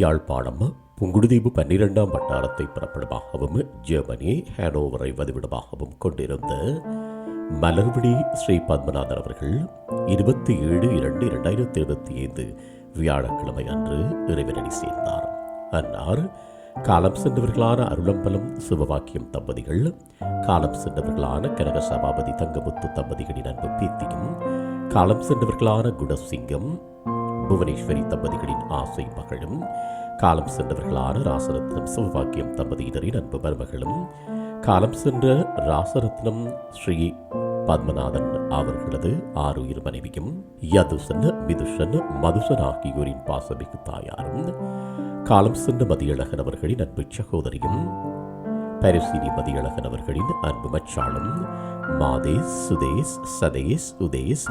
யாழ்ப்பாணம் புங்குடுதீவு பன்னிரெண்டாம் வட்டாரத்தை புறப்படமாகவும் ஜெர்மனி ஹேனோவரை வதிவிடமாகவும் கொண்டிருந்த மலர்விழி ஸ்ரீ பத்மநாதன் அவர்கள் இருபத்தி ஏழு இரண்டு இரண்டாயிரத்தி இருபத்தி ஐந்து வியாழக்கிழமை அன்று இறைவனடி சேர்ந்தார். அன்னார் காலம் சென்றவர்களான அருளம்பலம் சிவவாக்கியம் தம்பதிகள் காலம் சென்றவர்களான கனக சபாபதி தங்கமுத்து தம்பதிகளின் அன்பு பேத்தியும் காலம் சென்றவர்களான குணசிங்கம் புவனேஸ்வரி தம்பதிகளின் ஆசை மகளும் காலம் சென்றவர்களான ராசரத்னம் சிவபாக்கியம் தம்பதியினரின் அன்பு மருமகளும் காலம் சென்ற ராசரத்னம் ஸ்ரீ பத்மநாதன் அவர்களது ஆறுயிர் மனைவியும் யதுசன் விதுஷன் மதுசன் ஆகியோரின் பாசமிகு தாயாரும் காலம் சென்ற மதியழகன் அவர்களின் அன்பு சகோதரியும் பரிசீலி மதியழகன் அவர்களின் அன்பு மச்சாளம் மாதேஸ் சுதேஸ் சதேஸ் உதேஷ்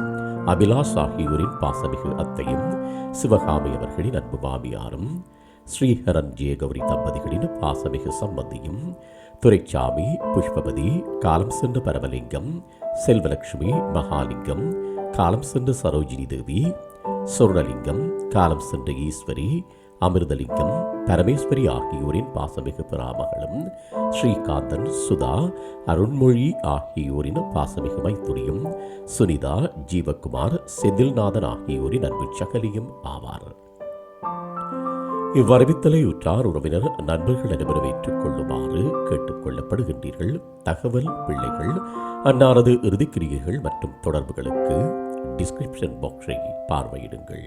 அபிலாஷ் ஆகியோரின் பாசமிகு அத்தையும் சிவகாமி அவர்களின் அன்பு மாமியாரும் ஸ்ரீஹரன் ஜெயகௌரி தம்பதிகளின் பாசமிகு சம்பந்தியும் துரைச்சாமி புஷ்பபதி காலம் சென்ற பரமலிங்கம் செல்வலட்சுமி மகாலிங்கம் காலம் சென்ற சரோஜினி தேவி சொர்ணலிங்கம் காலம் சென்ற ஈஸ்வரி அமிர்தலிங்கம் பரமேஸ்வரி ஆகியோரின் பாசமிகு பிராமகளும் ஸ்ரீகாந்தன் சுதா அருண்மொழி ஆகியோரின் பாசமிகு மைத்துரியும் சுனிதா ஜீவகுமார் செந்தில்நாதன் ஆகியோரின் அன்பு சகலியும் ஆவார். இவ்வறிவித்தலை உற்றார் உறவினர் நண்பர்கள் அனைவரும் ஏற்றுக்கொள்ளுமாறு கேட்டுக்கொள்ளப்படுகின்றீர்கள் தகவல் பிள்ளைகள் அன்னாரது இறுதிக்கிரியைகள் மற்றும் தொடர்புகளுக்கு டிஸ்கிரிப்ஷன் பாக்ஸை பார்வையிடுங்கள்.